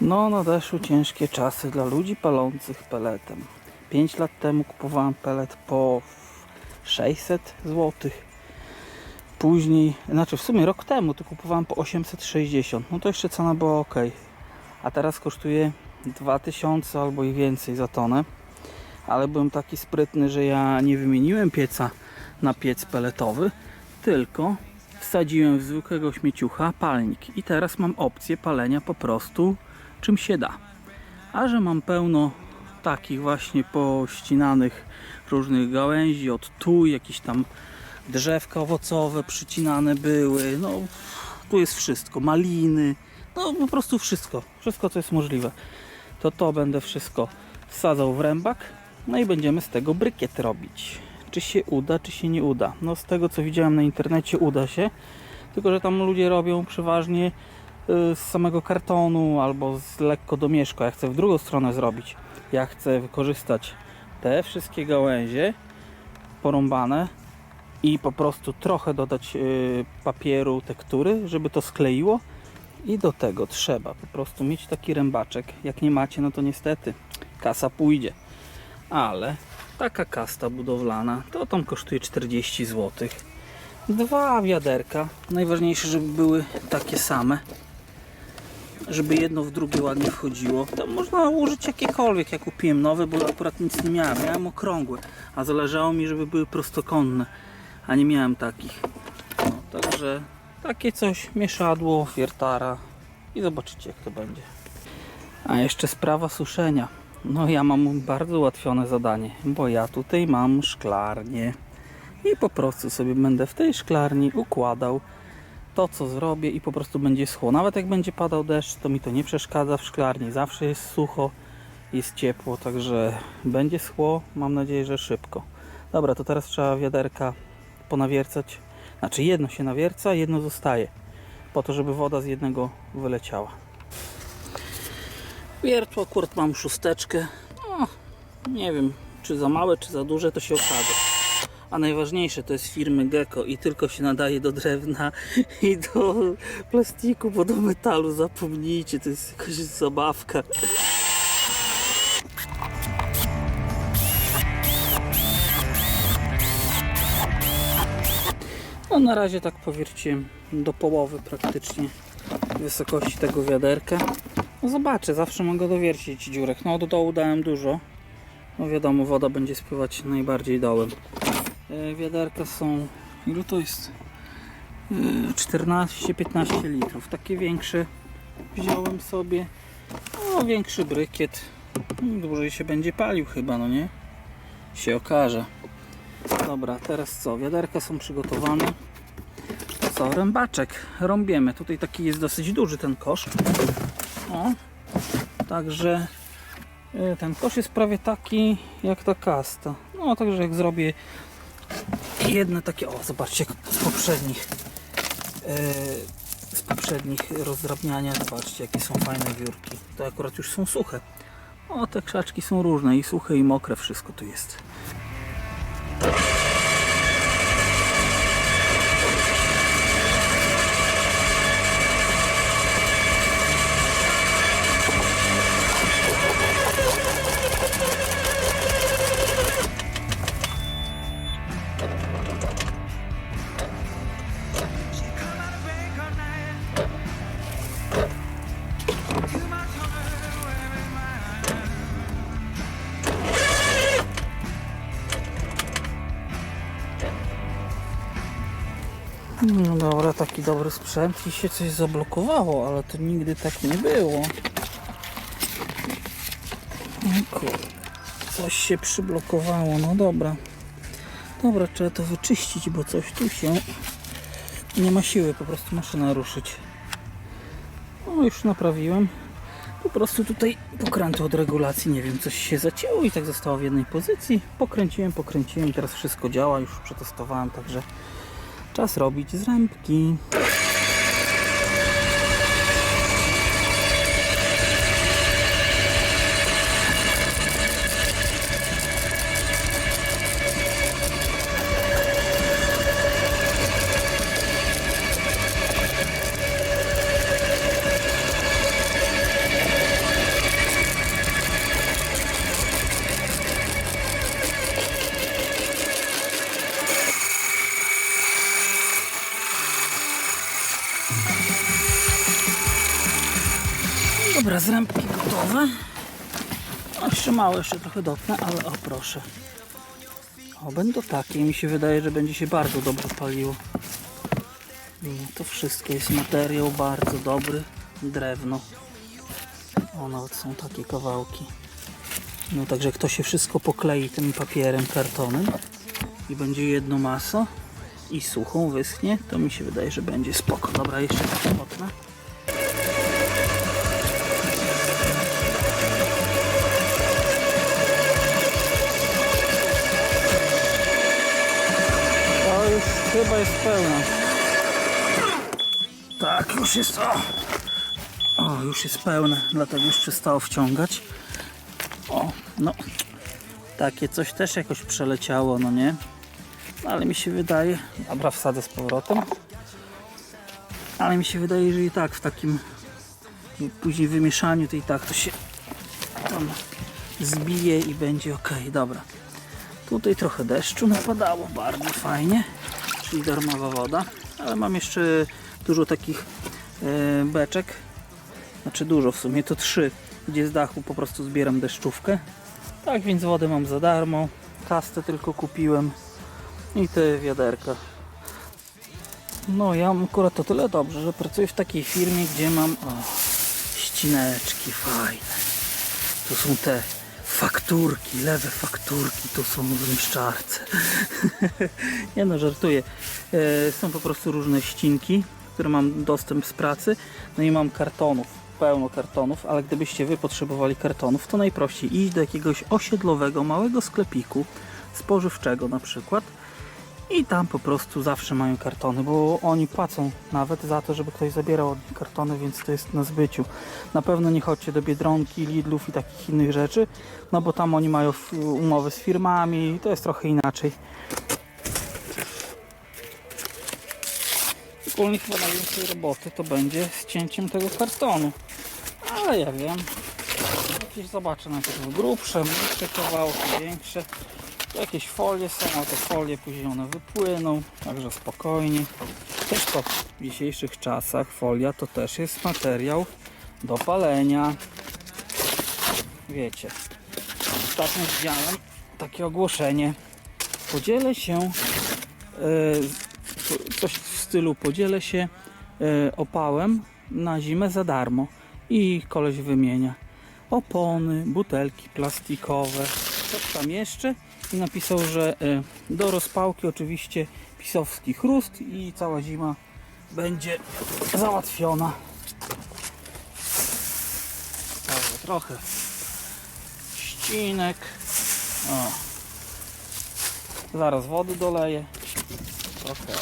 No, nadeszły ciężkie czasy dla ludzi palących peletem. 5 lat temu kupowałem pelet po 600 zł. Później, znaczy w sumie rok temu to kupowałem po 860. No to jeszcze cena była ok. A teraz kosztuje 2000 albo i więcej za tonę. Ale byłem taki sprytny, że ja nie wymieniłem pieca na piec peletowy, tylko wsadziłem w zwykłego śmieciucha palnik. I teraz mam opcję palenia po prostu czym się da. A że mam pełno takich właśnie pościnanych różnych gałęzi, od tu jakieś tam drzewka owocowe przycinane były, no tu jest wszystko, maliny, no po prostu wszystko, wszystko co jest możliwe. To to będę wszystko wsadzał w rębak, no i będziemy z tego brykiet robić. Czy się uda, czy się nie uda? No z tego co widziałem na internecie uda się, tylko że tam ludzie robią przeważnie z samego kartonu albo z lekko domieszko. Ja chcę w drugą stronę zrobić. Ja chcę wykorzystać te wszystkie gałęzie porąbane i po prostu trochę dodać y, papieru, tektury, żeby to skleiło. I do tego trzeba po prostu mieć taki rębaczek. Jak nie macie, no to niestety kasa pójdzie. Ale taka kasta budowlana to tam kosztuje 40 zł. Dwa wiaderka. Najważniejsze, żeby były takie same. Żeby jedno w drugie ładnie wchodziło. To można użyć jakiekolwiek. Ja kupiłem nowe, bo akurat nic nie miałem. Miałem okrągłe, a zależało mi, żeby były prostokątne, a nie miałem takich. No, także takie coś, mieszadło, wiertara i zobaczycie jak to będzie. A jeszcze sprawa suszenia. No ja mam bardzo ułatwione zadanie, bo ja tutaj mam szklarnię i po prostu sobie będę w tej szklarni układał to co zrobię i po prostu będzie schło. Nawet jak będzie padał deszcz, to mi to nie przeszkadza w szklarni. Zawsze jest sucho, jest ciepło, także będzie schło. Mam nadzieję, że szybko. Dobra, to teraz trzeba wiaderka ponawiercać. Znaczy jedno się nawierca, jedno zostaje. Po to, żeby woda z jednego wyleciała. Wiertło akurat mam szósteczkę. No, nie wiem, czy za małe, czy za duże, to się okaże. A najważniejsze to jest firmy Gecko i tylko się nadaje do drewna i do plastiku, bo do metalu zapomnijcie, to jest jakaś zabawka. No na razie tak powierciłem do połowy praktycznie wysokości tego wiaderka. No zobaczę, zawsze mogę dowiercić dziurek. No od dołu dałem dużo. No wiadomo, woda będzie spływać najbardziej dołem. E, Wiaderka są, ile to jest? E, 14-15 litrów. Takie większe wziąłem sobie. No większy brykiet. No, Dłużej się będzie palił chyba, no nie? Się okaże. Dobra, teraz co? Wiaderka są przygotowane. Co? Rębaczek. Rąbiemy. Tutaj taki jest dosyć duży ten kosz. O. Także e, ten kosz jest prawie taki jak ta kasta. No, także jak zrobię jedne takie, o zobaczcie z poprzednich e, z poprzednich rozdrabniania, zobaczcie jakie są fajne wiórki. To akurat już są suche. O, te krzaczki są różne i suche i mokre, wszystko tu jest. No dobra, taki dobry sprzęt i się coś zablokowało, ale to nigdy tak nie było. O kurde, coś się przyblokowało, no dobra. Dobra, trzeba to wyczyścić, bo coś tu się nie ma siły po prostu maszynę ruszyć. No już naprawiłem. Po prostu tutaj pokrętło od regulacji, nie wiem, coś się zacięło i tak zostało w jednej pozycji. Pokręciłem, pokręciłem teraz wszystko działa, już przetestowałem, także Czas robić zrębki. No, jeszcze trochę dotnę, ale o proszę. O, będą takie. Mi się wydaje, że będzie się bardzo dobrze paliło. No, to wszystko jest materiał bardzo dobry. Drewno. O, nawet są takie kawałki. No także jak to się wszystko poklei tym papierem, kartonem i będzie jedno maso i suchą wyschnie, to mi się wydaje, że będzie spoko. Dobra, jeszcze tak mocno. Chyba jest pełna. Tak, już jest o. O, już jest pełne, dlatego już przestało wciągać. O, no. Takie coś też jakoś przeleciało, no nie? No, ale mi się wydaje... Dobra, wsadzę z powrotem. Ale mi się wydaje, że i tak w takim później wymieszaniu to i tak to się tam zbije i będzie ok. Dobra. Tutaj trochę deszczu napadało, bardzo fajnie. Czyli darmowa woda. Ale mam jeszcze dużo takich e, beczek. Znaczy dużo w sumie, to trzy, gdzie z dachu po prostu zbieram deszczówkę. Tak więc wodę mam za darmo. Kastę tylko kupiłem. I te wiaderka. No ja mam akurat to tyle dobrze, że pracuję w takiej firmie, gdzie mam o, ścineczki fajne. Tu są te fakturki, lewe fakturki, tu są zniszczarce. Nie no, żartuję. E, są po prostu różne ścinki, które mam dostęp z pracy. No i mam kartonów, pełno kartonów, ale gdybyście wy potrzebowali kartonów, to najprościej iść do jakiegoś osiedlowego, małego sklepiku spożywczego na przykład i tam po prostu zawsze mają kartony, bo oni płacą nawet za to, żeby ktoś zabierał od nich kartony, więc to jest na zbyciu. Na pewno nie chodźcie do Biedronki, Lidlów i takich innych rzeczy, no bo tam oni mają umowy z firmami i to jest trochę inaczej. Ogólnie chyba najwięcej roboty to będzie z cięciem tego kartonu. Ale ja wiem. Jakieś zobaczę najpierw grubsze, mniejsze kawałki, większe. Jakieś folie są, a te folie później one wypłyną, także spokojnie. Też to w dzisiejszych czasach folia to też jest materiał do palenia. Wiecie. Ostatnio widziałem takie ogłoszenie. Podzielę się e, coś w stylu podzielę się e, opałem na zimę za darmo i koleś wymienia opony, butelki plastikowe coś tam jeszcze i napisał, że e, do rozpałki oczywiście pisowski chrust i cała zima będzie załatwiona trochę ścinek o. zaraz wody doleję trochę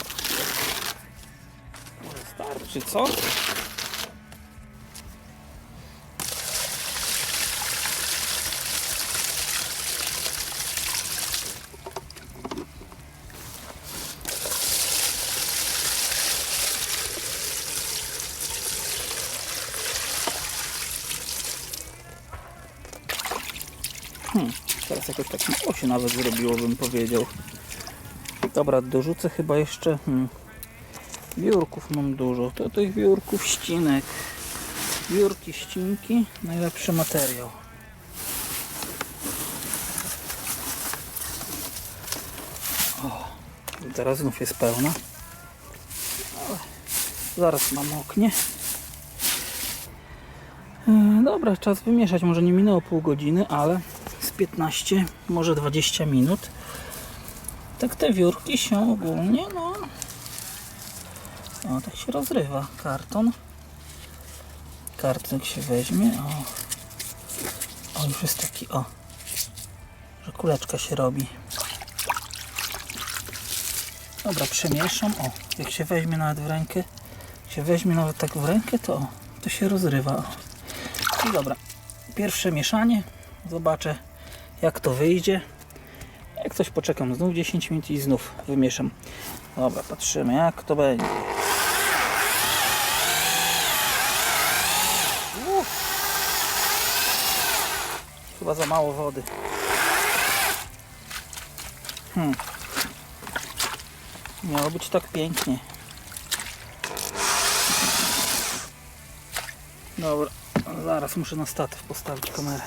może starczy, co? Nawet zrobiło, bym powiedział. Dobra, dorzucę chyba jeszcze. Hmm, biurków mam dużo. To tych biurków ścinek. Biurki, ścinki, najlepszy materiał. O, teraz znów jest pełna. Zaraz mam oknie. E, Dobra, czas wymieszać. Może nie minęło pół godziny, ale 15, może 20 minut. Tak te wiórki się ogólnie, no. O, tak się rozrywa karton. Karton się weźmie. O, o już jest taki, o, że kuleczka się robi. Dobra, przemieszam. O, jak się weźmie nawet w rękę, jak się weźmie nawet tak w rękę, to o, to się rozrywa. I dobra, pierwsze mieszanie. Zobaczę jak to wyjdzie. Jak coś poczekam znów 10 minut i znów wymieszam. Dobra, patrzymy jak to będzie. Uff. Chyba za mało wody. Hmm. Miało być tak pięknie. Dobra, Zaraz muszę na statyw postawić kamerę.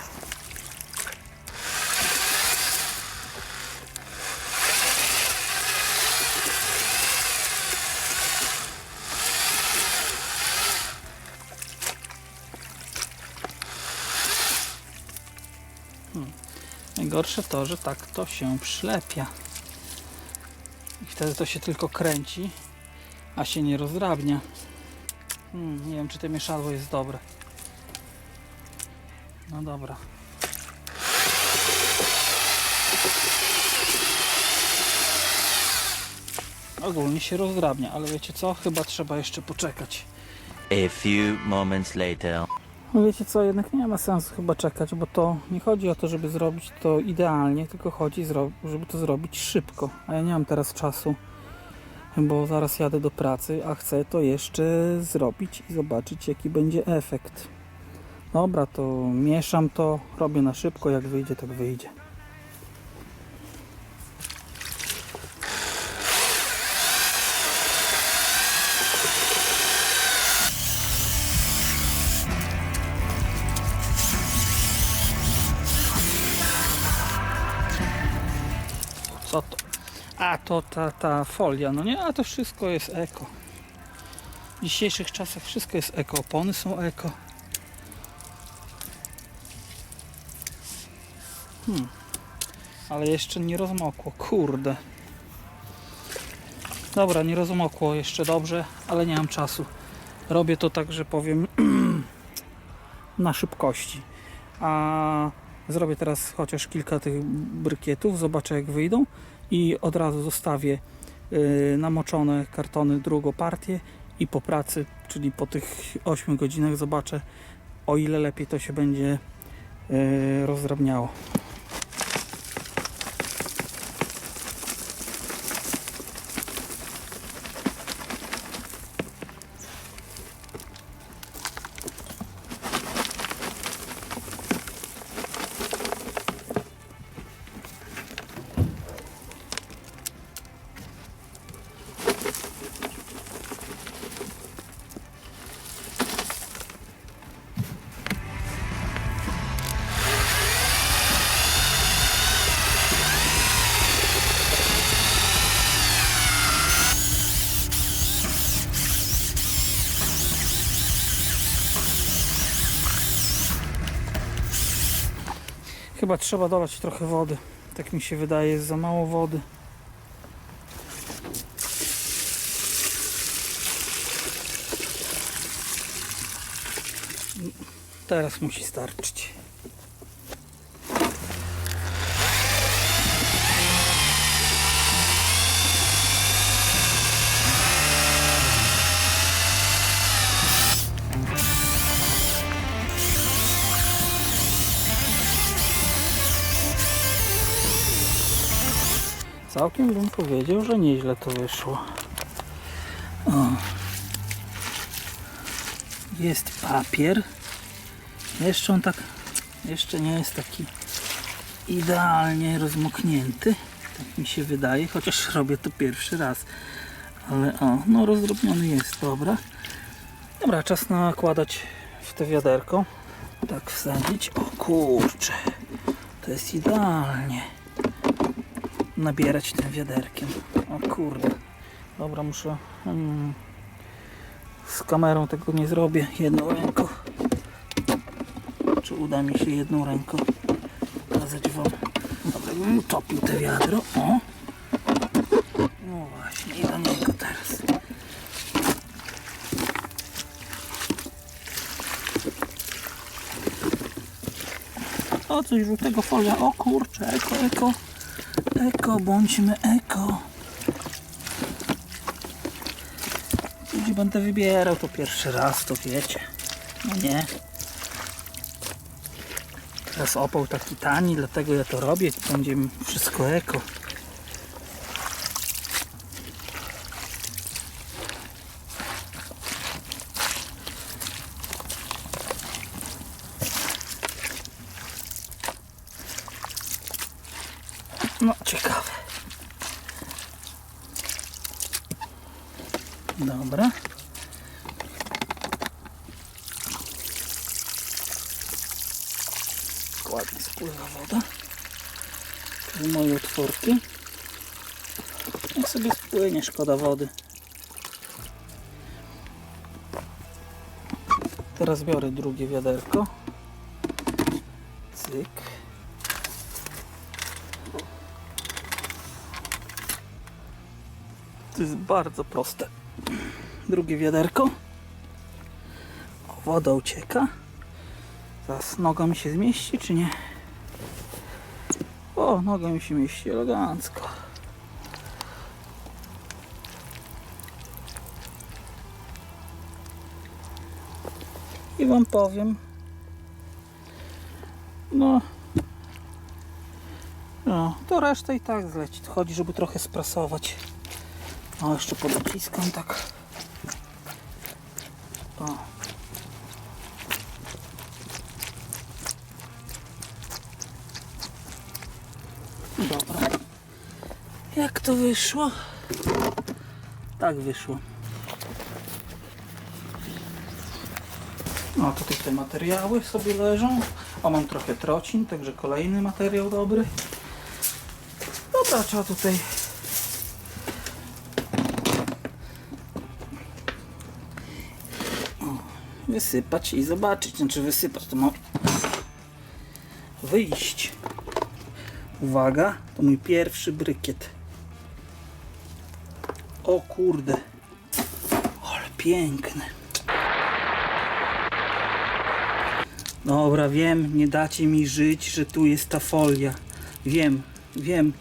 Najgorsze to, że tak to się przylepia. I wtedy to się tylko kręci, a się nie rozdrabnia. Hmm, nie wiem, czy to mieszadło jest dobre. No dobra. Ogólnie się rozdrabnia, ale wiecie co? Chyba trzeba jeszcze poczekać. A few moments later. No wiecie co, jednak nie ma sensu chyba czekać, bo to nie chodzi o to, żeby zrobić to idealnie, tylko chodzi, żeby to zrobić szybko. A ja nie mam teraz czasu, bo zaraz jadę do pracy, a chcę to jeszcze zrobić i zobaczyć, jaki będzie efekt. Dobra, to mieszam to, robię na szybko, jak wyjdzie, tak wyjdzie. To ta, ta folia, no nie, a to wszystko jest eko. W dzisiejszych czasach wszystko jest eko, opony są eko. Hmm. Ale jeszcze nie rozmokło, kurde. Dobra, nie rozmokło jeszcze dobrze, ale nie mam czasu. Robię to tak, że powiem na szybkości. A zrobię teraz chociaż kilka tych brykietów, zobaczę jak wyjdą i od razu zostawię y, namoczone kartony drugą partię i po pracy, czyli po tych 8 godzinach zobaczę o ile lepiej to się będzie y, rozdrabniało. Chyba trzeba dolać trochę wody. Tak mi się wydaje, jest za mało wody. Teraz musi starczyć. Całkiem bym powiedział, że nieźle to wyszło. O. Jest papier. Jeszcze on tak, jeszcze nie jest taki idealnie rozmoknięty. Tak mi się wydaje, chociaż robię to pierwszy raz. Ale o, no rozdrobniony jest, dobra. Dobra, czas nakładać w te wiaderko. Tak wsadzić. O kurczę, to jest idealnie nabierać tym wiaderkiem. O kurde. Dobra, muszę. Hmm, z kamerą tego nie zrobię jedną ręką. Czy uda mi się jedną ręką pokazać wam. Dobra, bym utopił te wiadro. O! No właśnie, i do niego teraz. O, coś żółtego folia. O kurczę, eko, eko. Eko, bądźmy eko. Gdzie będę wybierał to pierwszy raz, to wiecie. No nie. Teraz opał taki tani, dlatego ja to robię. Będzie wszystko eko. No, ciekawe. Dobra. Ładnie spływa woda. Tu moje otworki. Niech sobie spłynie, szkoda wody. Teraz biorę drugie wiaderko. Cyk. To jest bardzo proste. Drugie wiaderko. Woda ucieka. Zaraz noga mi się zmieści, czy nie? O, noga mi się mieści elegancko. I wam powiem. No. No, to reszta i tak zleci. Chodzi, żeby trochę sprasować. O, jeszcze podociskam tak. O. Dobra. Jak to wyszło? Tak wyszło. No tutaj te materiały sobie leżą. O, mam trochę trocin, także kolejny materiał dobry. Dobra, trzeba tutaj wysypać i zobaczyć. Znaczy wysypać, to ma wyjść. Uwaga, to mój pierwszy brykiet. O kurde. Ale piękny. Dobra, wiem, nie dacie mi żyć, że tu jest ta folia. Wiem, wiem.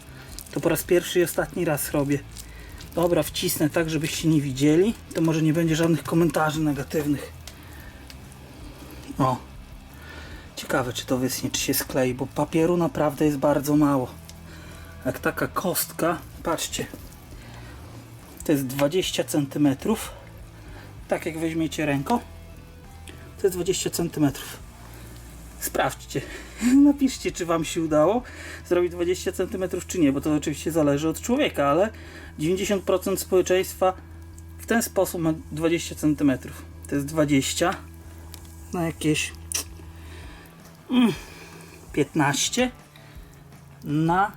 To po raz pierwszy i ostatni raz robię. Dobra, wcisnę tak, żebyście nie widzieli. To może nie będzie żadnych komentarzy negatywnych. O. Ciekawe, czy to wyschnie, czy się sklei, bo papieru naprawdę jest bardzo mało. Jak taka kostka, patrzcie, to jest 20 cm. Tak jak weźmiecie ręką, to jest 20 cm. Sprawdźcie, napiszcie, czy Wam się udało zrobić 20 cm, czy nie, bo to oczywiście zależy od człowieka, ale 90% społeczeństwa w ten sposób ma 20 cm. To jest 20 na jakieś 15 na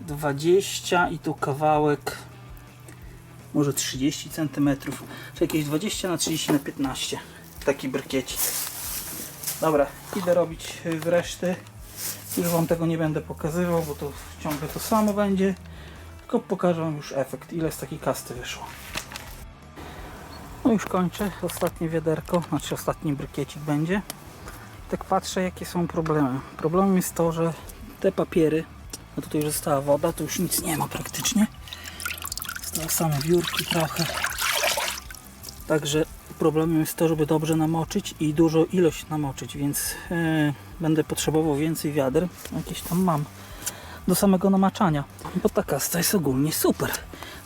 20 i tu kawałek może 30 cm czy jakieś 20 na 30 na 15 taki brykiecik. Dobra idę robić z reszty. Już wam tego nie będę pokazywał bo to ciągle to samo będzie. Tylko pokażę wam już efekt ile z takiej kasty wyszło. No już kończę ostatnie wiaderko znaczy ostatni brykiecik będzie. Tak patrzę jakie są problemy. Problemem jest to, że te papiery, no tutaj już została woda, tu już nic nie ma praktycznie. Zostały same wiórki trochę. Także problemem jest to, żeby dobrze namoczyć i dużo ilość namoczyć, więc e, będę potrzebował więcej wiader. Jakieś tam mam do samego namaczania. Bo ta kasta jest ogólnie super.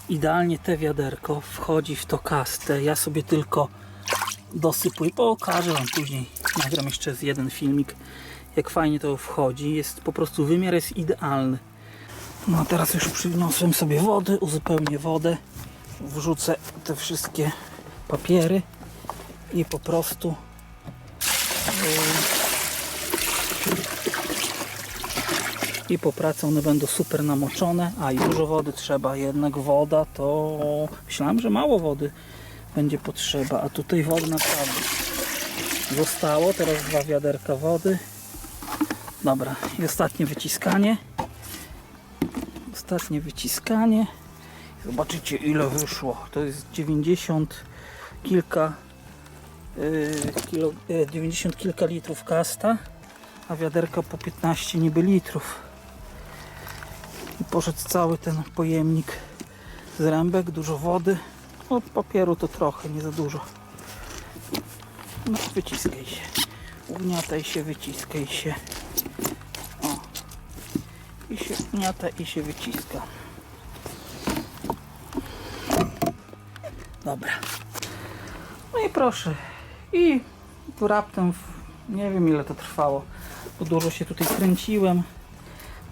Idealnie te wiaderko wchodzi w to kastę. Ja sobie tylko dosypuję. Pokażę Wam później. Nagram jeszcze jeden filmik, jak fajnie to wchodzi. Jest po prostu wymiar jest idealny. No a teraz już przyniosłem sobie wody, uzupełnię wodę, wrzucę te wszystkie papiery i po prostu yy, i po pracy one będą super namoczone, a i dużo wody trzeba, jednak woda to myślałem, że mało wody będzie potrzeba, a tutaj wody naprawdę zostało, teraz dwa wiaderka wody. Dobra i ostatnie wyciskanie ostatnie wyciskanie zobaczycie ile wyszło to jest 90 kilka yy, kilo, yy, 90 kilka litrów kasta a wiaderka po 15 niby litrów i poszedł cały ten pojemnik z rębek, dużo wody od papieru to trochę, nie za dużo. No, wyciskaj się. Ugniataj się, wyciskaj się. I się ugniata i się wyciska. Dobra. No i proszę. I tu raptem, w, nie wiem ile to trwało, bo dużo się tutaj kręciłem.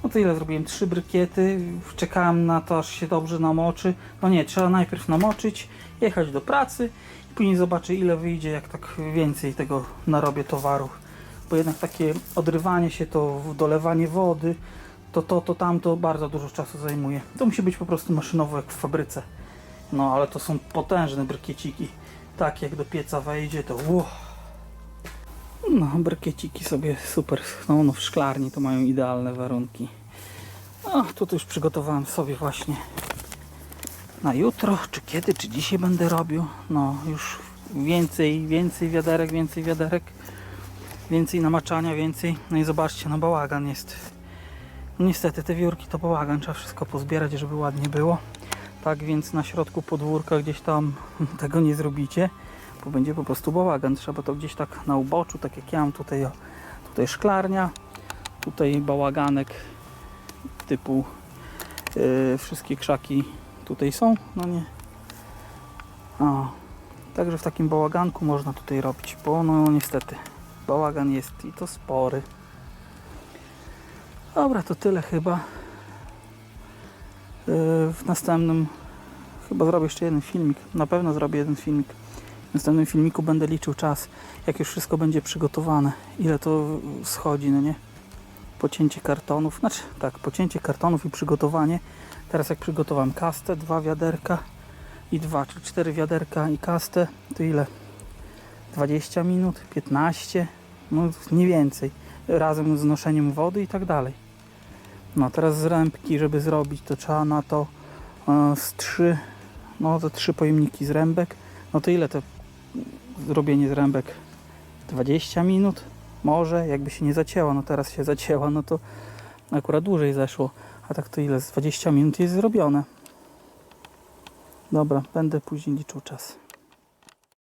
No to ile zrobiłem? Trzy brykiety. Czekałem na to, aż się dobrze namoczy. No nie, trzeba najpierw namoczyć, jechać do pracy i później zobaczę ile wyjdzie, jak tak więcej tego narobię towaru. bo jednak takie odrywanie się, to dolewanie wody, to to, to tamto bardzo dużo czasu zajmuje. To musi być po prostu maszynowo jak w fabryce. No ale to są potężne brykieciki. Tak jak do pieca wejdzie, to. No, brykieciki sobie super schną. No, w szklarni to mają idealne warunki. O, tutaj już przygotowałem sobie właśnie na jutro, czy kiedy, czy dzisiaj będę robił. No, już więcej, więcej wiaderek, więcej wiaderek, więcej namaczania, więcej. No i zobaczcie, no bałagan jest. Niestety te wiórki to bałagan, trzeba wszystko pozbierać, żeby ładnie było. Tak więc na środku podwórka gdzieś tam tego nie zrobicie, bo będzie po prostu bałagan. Trzeba to gdzieś tak na uboczu, tak jak ja mam tutaj, tutaj szklarnia, tutaj bałaganek typu yy, wszystkie krzaki tutaj są, no nie. O, także w takim bałaganku można tutaj robić, bo no niestety bałagan jest i to spory. Dobra, to tyle chyba. Yy, W następnym chyba zrobię jeszcze jeden filmik. Na pewno zrobię jeden filmik. W następnym filmiku będę liczył czas, jak już wszystko będzie przygotowane. Ile to schodzi, no nie? Pocięcie kartonów, znaczy tak, pocięcie kartonów i przygotowanie. Teraz jak przygotowałem kastę, dwa wiaderka i dwa, czy cztery wiaderka i kastę, to ile? 20 minut, 15, no nie więcej. Razem z noszeniem wody i tak dalej. No teraz zrębki, żeby zrobić, to trzeba na to e, z trzy, no to trzy pojemniki zrębek. No to ile to zrobienie zrębek? 20 minut? Może, jakby się nie zacięła, no teraz się zacięła, no to akurat dłużej zeszło. A tak to ile? Z 20 minut jest zrobione. Dobra, będę później liczył czas.